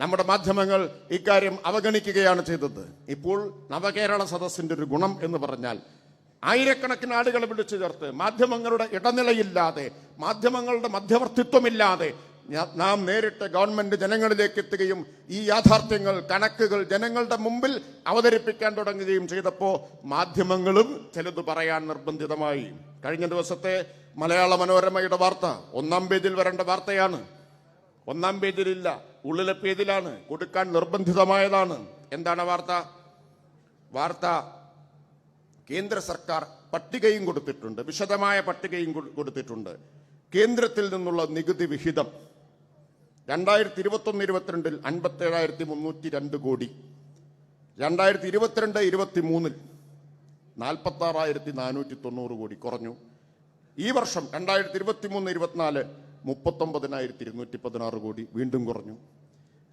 നമ്മുടെ മാധ്യമങ്ങൾ ഇക്കാര്യം അവഗണിക്കുകയാണ് ചെയ്തത്. ഇപ്പോൾ നവകേരള സദസ്സിന്റെ ഒരു ഗുണം എന്ന് പറഞ്ഞാൽ ആയിരക്കണക്കിന് ആളുകളെ വിളിച്ചു ചേർത്ത് മാധ്യമങ്ങളുടെ ഇടനിലയില്ലാതെ മാധ്യമങ്ങളുടെ മധ്യവർത്തിത്വമില്ലാതെ നാം നേരിട്ട് ഗവൺമെന്റ് ജനങ്ങളിലേക്ക് എത്തുകയും ഈ യാഥാർത്ഥ്യങ്ങൾ കണക്കുകൾ ജനങ്ങളുടെ മുമ്പിൽ അവതരിപ്പിക്കാൻ തുടങ്ങുകയും ചെയ്തപ്പോൾ മാധ്യമങ്ങളും ചിലത് പറയാൻ നിർബന്ധിതമായി. കഴിഞ്ഞ ദിവസത്തെ മലയാള മനോരമയുടെ വാർത്ത ഒന്നാം പേജിൽ വരേണ്ട വാർത്തയാണ്. ഒന്നാം പേജിലില്ല. ഉള്ളിലെ പേജിലാണ് കൊടുക്കാൻ നിർബന്ധിതമായതാണ്. എന്താണ് വാർത്ത? വാർത്ത കേന്ദ്ര സർക്കാർ പട്ടികയും കൊടുത്തിട്ടുണ്ട് വിശദമായ പട്ടികയും കൊടുത്തിട്ടുണ്ട്. കേന്ദ്രത്തിൽ നിന്നുള്ള നികുതി വിഹിതം രണ്ടായിരത്തി ഇരുപത്തൊന്ന് ഇരുപത്തിരണ്ടിൽ അൻപത്തി ഏഴായിരത്തി മുന്നൂറ്റി രണ്ട് കോടി. രണ്ടായിരത്തി ഇരുപത്തിരണ്ട് ഇരുപത്തി മൂന്നിൽ നാൽപ്പത്തി ആറായിരത്തി നാനൂറ്റി തൊണ്ണൂറ് കോടി കുറഞ്ഞു. ഈ വർഷം രണ്ടായിരത്തി ഇരുപത്തി മൂന്ന് ഇരുപത്തിനാല് മുപ്പത്തൊമ്പതിനായിരത്തി ഇരുന്നൂറ്റി പതിനാറ് കോടി വീണ്ടും കുറഞ്ഞു.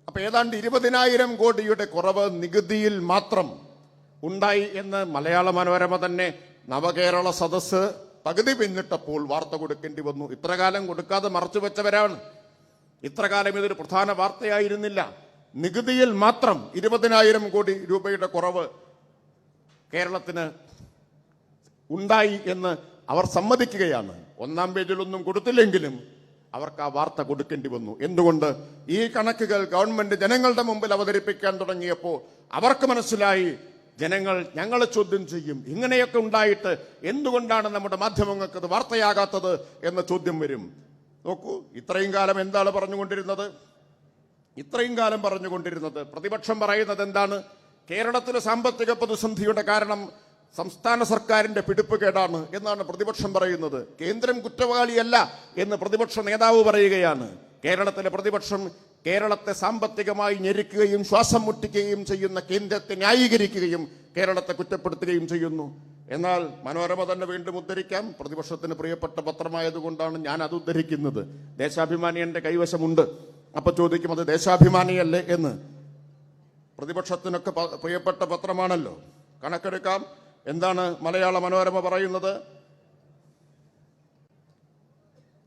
അപ്പോൾ ഏതാണ്ട് ഇരുപതിനായിരം കോടിയുടെ കുറവ് നികുതിയിൽ മാത്രം ഉണ്ടായി എന്ന് മലയാള മനോരമ തന്നെ നവകേരള സദസ്സ് പകുതി പിന്നിട്ടപ്പോൾ വാർത്ത കൊടുക്കേണ്ടി വന്നു. ഇത്രകാലം കൊടുക്കാതെ മറച്ചു വെച്ചവരാണ്. ഇത്രകാലം ഇതൊരു പ്രധാന വാർത്തയായിരുന്നില്ല. നികുതിയിൽ മാത്രം ഇരുപതിനായിരം കോടി രൂപയുടെ കുറവ് കേരളത്തിന് ഉണ്ടായി എന്ന് അവർ സമ്മതിക്കുകയാണ്. ഒന്നാം പേജിലൊന്നും കൊടുത്തില്ലെങ്കിലും അവർക്ക് ആ വാർത്ത കൊടുക്കേണ്ടി വന്നു. എന്തുകൊണ്ട്? ഈ കണക്കുകൾ ഗവൺമെന്റ് ജനങ്ങളുടെ മുമ്പിൽ അവതരിപ്പിക്കാൻ തുടങ്ങിയപ്പോൾ അവർക്ക് മനസ്സിലായി ജനങ്ങൾ ഞങ്ങളെ ചോദ്യം ചെയ്യും. ഇങ്ങനെയൊക്കെ ഉണ്ടായിട്ട് എന്തുകൊണ്ടാണ് നമ്മുടെ മാധ്യമങ്ങൾക്ക് അത് വാർത്തയാകാത്തത് എന്ന ചോദ്യം വരും. നോക്കൂ ഇത്രയും കാലം എന്താണ് പറഞ്ഞുകൊണ്ടിരുന്നത്? ഇത്രയും കാലം പറഞ്ഞുകൊണ്ടിരുന്നത് പ്രതിപക്ഷം പറയുന്നത് എന്താണ്? കേരളത്തിലെ സാമ്പത്തിക പ്രതിസന്ധിയുടെ കാരണം സംസ്ഥാന സർക്കാരിന്റെ പിടിപ്പുകേടാണ് എന്നാണ് പ്രതിപക്ഷം പറയുന്നത്. കേന്ദ്രം കുറ്റവാളിയല്ല എന്ന് പ്രതിപക്ഷ നേതാവ് പറയുകയാണ്. കേരളത്തിലെ പ്രതിപക്ഷം കേരളത്തെ സാമ്പത്തികമായി ഞെരുക്കുകയും ശ്വാസം മുട്ടിക്കുകയും ചെയ്യുന്ന കേന്ദ്രത്തെ ന്യായീകരിക്കുകയും കേരളത്തെ കുറ്റപ്പെടുത്തുകയും ചെയ്യുന്നു. എന്നാൽ മനോരമ തന്നെ വീണ്ടും ഉദ്ധരിക്കാം. പ്രതിപക്ഷത്തിന് പ്രിയപ്പെട്ട പത്രമായതുകൊണ്ടാണ് ഞാൻ അത് ഉദ്ധരിക്കുന്നത്. ദേശാഭിമാനി എന്റെ കൈവശമുണ്ട്. അപ്പോൾ ചോദിക്കും അത് ദേശാഭിമാനിയല്ലേ? എന്ന്. പ്രതിപക്ഷത്തിനൊക്കെ പ്രിയപ്പെട്ട പത്രമാണല്ലോ. കണക്കെടുക്കാം. എന്താണ് മലയാള മനോരമ പറയുന്നത്?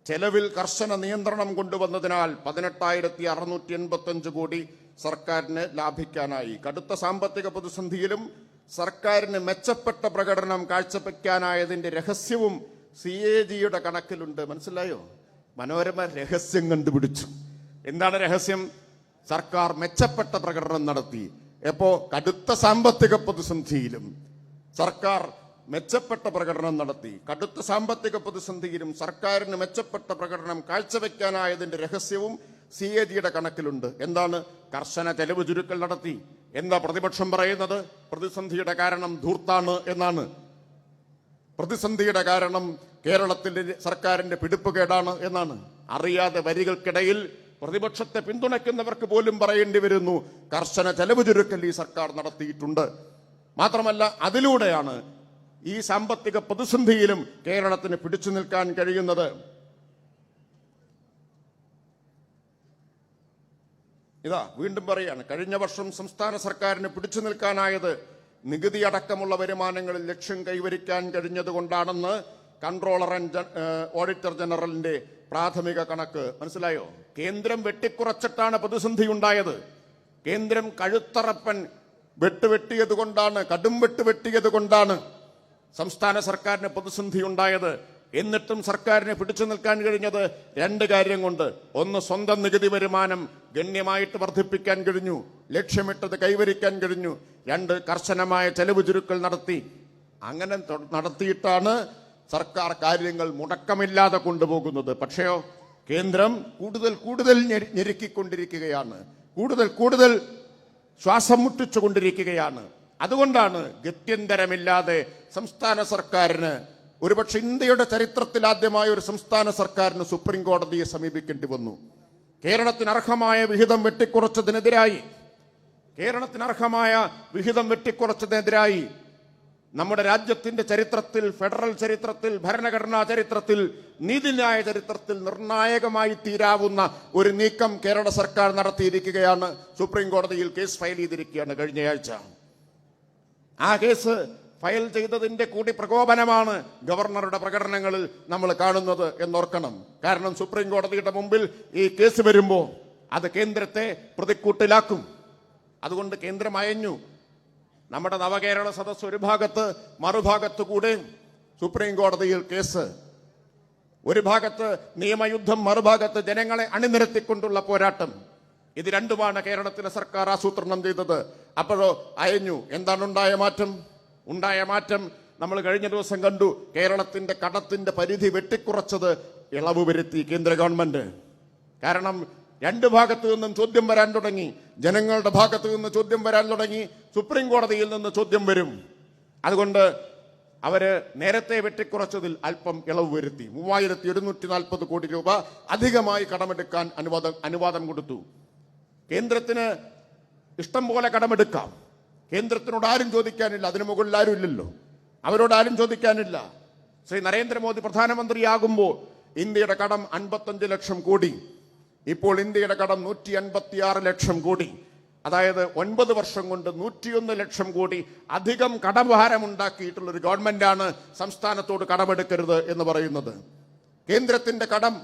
ചെലവിൽ കർശന നിയന്ത്രണം കൊണ്ടുവന്നതിനാൽ പതിനെട്ടായിരത്തി അറുന്നൂറ്റി എൺപത്തി അഞ്ച് കോടി സർക്കാരിന് ലാഭിക്കാനായി. കടുത്ത സാമ്പത്തിക പ്രതിസന്ധിയിലും സർക്കാരിന് മെച്ചപ്പെട്ട പ്രകടനം കാഴ്ചവെക്കാനായതിന്റെ രഹസ്യവും സി എ ജിയുടെ കണക്കിലുണ്ട്. മനസ്സിലായോ? മനോരമ രഹസ്യം കണ്ടുപിടിച്ചു. എന്താണ് രഹസ്യം? സർക്കാർ മെച്ചപ്പെട്ട പ്രകടനം നടത്തി. എപ്പോ കടുത്ത സാമ്പത്തിക പ്രതിസന്ധിയിലും സർക്കാർ മെച്ചപ്പെട്ട പ്രകടനം നടത്തി. കടുത്ത സാമ്പത്തിക പ്രതിസന്ധിയിലും സർക്കാരിന് മെച്ചപ്പെട്ട പ്രകടനം കാഴ്ചവെക്കാനായതിന്റെ രഹസ്യവും സി എ ജിയുടെ കണക്കിലുണ്ട്. എന്താണ്? കർശന ചെലവ് ചുരുക്കൽ നടത്തി. എന്താ പ്രതിപക്ഷം പറയുന്നത്? പ്രതിസന്ധിയുടെ കാരണം ധൂർത്താണ് എന്നാണ്. പ്രതിസന്ധിയുടെ കാരണം കേരളത്തിലെ സർക്കാരിന്റെ പിടിപ്പുകേടാണ് എന്നാണ്. അറിയാതെ വരികൾക്കിടയിൽ പ്രതിപക്ഷത്തെ പിന്തുണയ്ക്കുന്നവർക്ക് പോലും പറയേണ്ടി വരുന്നു. കർശന ചെലവ് ചുരുക്കൽ ഈ സർക്കാർ നടത്തിയിട്ടുണ്ട്. മാത്രമല്ല അതിലൂടെയാണ് ഈ സാമ്പത്തിക പ്രതിസന്ധിയിലും കേരളത്തിന് പിടിച്ചു നിൽക്കാൻ കഴിയുന്നത്. ഇതാ വീണ്ടും പറയാണ് കഴിഞ്ഞ വർഷം സംസ്ഥാന സർക്കാരിന് പിടിച്ചു നിൽക്കാനായത് നികുതി അടക്കമുള്ള വരുമാനങ്ങളിൽ ലക്ഷ്യം കൈവരിക്കാൻ കഴിഞ്ഞതുകൊണ്ടാണെന്ന് കൺട്രോളർ ആൻഡ് ഓഡിറ്റർ ജനറലിന്റെ പ്രാഥമിക കണക്ക്. മനസ്സിലായോ? കേന്ദ്രം വെട്ടിക്കുറച്ചിട്ടാണ് പ്രതിസന്ധി ഉണ്ടായത്. കേന്ദ്രം കഴുത്തറപ്പൻ വെട്ടുവെട്ടിയത് കൊണ്ടാണ് കടും വെട്ടുവെട്ടിയത് കൊണ്ടാണ് സംസ്ഥാന സർക്കാരിന് പ്രതിസന്ധി ഉണ്ടായത്. എന്നിട്ടും സർക്കാരിനെ പിടിച്ചു നിൽക്കാൻ കഴിഞ്ഞത് രണ്ട് കാര്യം കൊണ്ട്. ഒന്ന് സ്വന്തം നികുതി വരുമാനം ഗണ്യമായിട്ട് വർദ്ധിപ്പിക്കാൻ കഴിഞ്ഞു ലക്ഷ്യമിട്ടത് കൈവരിക്കാൻ കഴിഞ്ഞു. രണ്ട് കർശനമായ ചെലവ് ചുരുക്കൽ നടത്തി. അങ്ങനെ നടത്തിയിട്ടാണ് സർക്കാർ കാര്യങ്ങൾ മുടക്കമില്ലാതെ കൊണ്ടുപോകുന്നത്. പക്ഷേയോ കേന്ദ്രം കൂടുതൽ കൂടുതൽ ഞെരു- ഞെരുക്കിക്കൊണ്ടിരിക്കുകയാണ്. കൂടുതൽ കൂടുതൽ ശ്വാസം മുട്ടിച്ചുകൊണ്ടിരിക്കുകയാണ്. അതുകൊണ്ടാണ് ഗത്യന്തരമില്ലാതെ സംസ്ഥാന സർക്കാരിന് ഒരുപക്ഷെ ഇന്ത്യയുടെ ചരിത്രത്തിൽ ആദ്യമായ ഒരു സംസ്ഥാന സർക്കാരിന് സുപ്രീം കോടതിയെ സമീപിക്കേണ്ടി വന്നു. കേരളത്തിന് അർഹമായ വിഹിതം വെട്ടിക്കുറച്ചതിനെതിരായി. കേരളത്തിന് അർഹമായ വിഹിതം വെട്ടിക്കുറച്ചതിനെതിരായി നമ്മുടെ രാജ്യത്തിന്റെ ചരിത്രത്തിൽ ഫെഡറൽ ചരിത്രത്തിൽ ഭരണഘടനാ ചരിത്രത്തിൽ നീതിന്യായ ചരിത്രത്തിൽ നിർണായകമായി തീരാവുന്ന ഒരു നീക്കം കേരള സർക്കാർ നടത്തിയിരിക്കുകയാണ്. സുപ്രീം കോടതിയിൽ കേസ് ഫയൽ ചെയ്തിരിക്കുകയാണ് കഴിഞ്ഞയാഴ്ച ആ കേസ് ഫയൽ ചെയ്തതിന്റെ കൂടി പ്രകോപനമാണ് ഗവർണറുടെ പ്രകടനങ്ങളിൽ നമ്മൾ കാണുന്നത് എന്നോർക്കണം. കാരണം സുപ്രീം കോടതിയുടെ മുമ്പിൽ ഈ കേസ് വരുമ്പോൾ അത് കേന്ദ്രത്തെ പ്രതിക്കൂട്ടിലാക്കും. അതുകൊണ്ട് കേന്ദ്രം അയഞ്ഞു. നമ്മുടെ നവകേരള സദസ് ഒരു ഭാഗത്ത് മറുഭാഗത്ത് കൂടെ സുപ്രീം കോടതിയിൽ കേസ്. ഒരു ഭാഗത്ത് നിയമയുദ്ധം മറുഭാഗത്ത് ജനങ്ങളെ അണിനിരത്തിക്കൊണ്ടുള്ള പോരാട്ടം. ഇത് രണ്ടുമാണ് കേരളത്തിലെ സർക്കാർ ആസൂത്രണം ചെയ്തത്. അപ്പോഴോ അയഞ്ഞു. എന്താണ് ഉണ്ടായ മാറ്റം? ഉണ്ടായ മാറ്റം നമ്മൾ കഴിഞ്ഞ ദിവസം കണ്ടു. കേരളത്തിന്റെ കടത്തിന്റെ പരിധി വെട്ടിക്കുറച്ചത് ഇളവ് വരുത്തി കേന്ദ്ര ഗവൺമെന്റ്. കാരണം രണ്ട് ഭാഗത്തു നിന്നും ചോദ്യം വരാൻ തുടങ്ങി. ജനങ്ങളുടെ ഭാഗത്തു നിന്ന് ചോദ്യം വരാൻ തുടങ്ങി. സുപ്രീം കോടതിയിൽ നിന്ന് ചോദ്യം വരും. അതുകൊണ്ട് അവർ നേരത്തെ വെട്ടിക്കുറച്ചതിൽ അല്പം ഇളവ് വരുത്തി. മൂവായിരത്തി ഒരുന്നൂറ്റി നാൽപ്പത് കോടി രൂപ അധികമായി കടമെടുക്കാൻ അനുവാദം അനുവാദം കൊടുത്തു. കേന്ദ്രത്തിന് ഇഷ്ടം പോലെ കടമെടുക്കാം. കേന്ദ്രത്തിനോട് ആരും ചോദിക്കാനില്ല. അതിനു മുകളിൽ ആരും ഇല്ലല്ലോ. അവരോട് ആരും ചോദിക്കാനില്ല. ശ്രീ നരേന്ദ്രമോദി പ്രധാനമന്ത്രിയാകുമ്പോൾ ഇന്ത്യയുടെ കടം അൻപത്തഞ്ച് ലക്ഷം കോടി. ഇപ്പോൾ ഇന്ത്യയുടെ കടം നൂറ്റി അൻപത്തിയാറ് ലക്ഷം കോടി. അതായത് ഒൻപത് വർഷം കൊണ്ട് നൂറ്റിയൊന്ന് ലക്ഷം കോടി അധികം കടഭാരം ഉണ്ടാക്കിയിട്ടുള്ള ഒരു ആണ് സംസ്ഥാനത്തോട് കടമെടുക്കരുത് എന്ന് പറയുന്നത്. കേന്ദ്രത്തിന്റെ കടം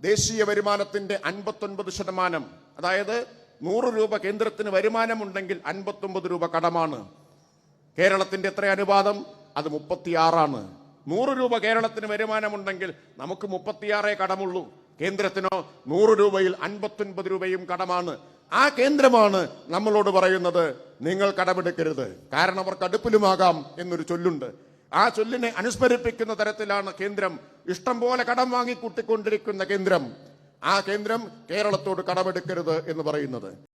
ദേശീയ വരുമാനത്തിന്റെ അൻപത്തൊൻപത് ശതമാനം. അതായത് നൂറ് രൂപ കേന്ദ്രത്തിന് വരുമാനമുണ്ടെങ്കിൽ അൻപത്തൊമ്പത് രൂപ കടമാണ്. കേരളത്തിന്റെ എത്ര അനുപാതം? അത് മുപ്പത്തിയാറാണ്. നൂറ് രൂപ കേരളത്തിന് വരുമാനമുണ്ടെങ്കിൽ നമുക്ക് മുപ്പത്തിയാറേ കടമുള്ളൂ. കേന്ദ്രത്തിനോ നൂറ് രൂപയിൽ അൻപത്തൊൻപത് രൂപയും കടമാണ്. ആ കേന്ദ്രമാണ് നമ്മളോട് പറയുന്നത് നിങ്ങൾ കടമെടുക്കരുത്. കാരണം അവർക്ക് അടുപ്പിലുമാകാം എന്നൊരു ചൊല്ലുണ്ട്. ആ ചൊല്ലിനെ അനുസ്മരിപ്പിക്കുന്ന തരത്തിലാണ് കേന്ദ്രം. ഇഷ്ടം പോലെ കടം വാങ്ങിക്കൂട്ടിക്കൊണ്ടിരിക്കുന്ന കേന്ദ്രം. ആ കേന്ദ്രം കേരളത്തോട് കടമെടുക്കരുത് എന്ന് പറയുന്നത്.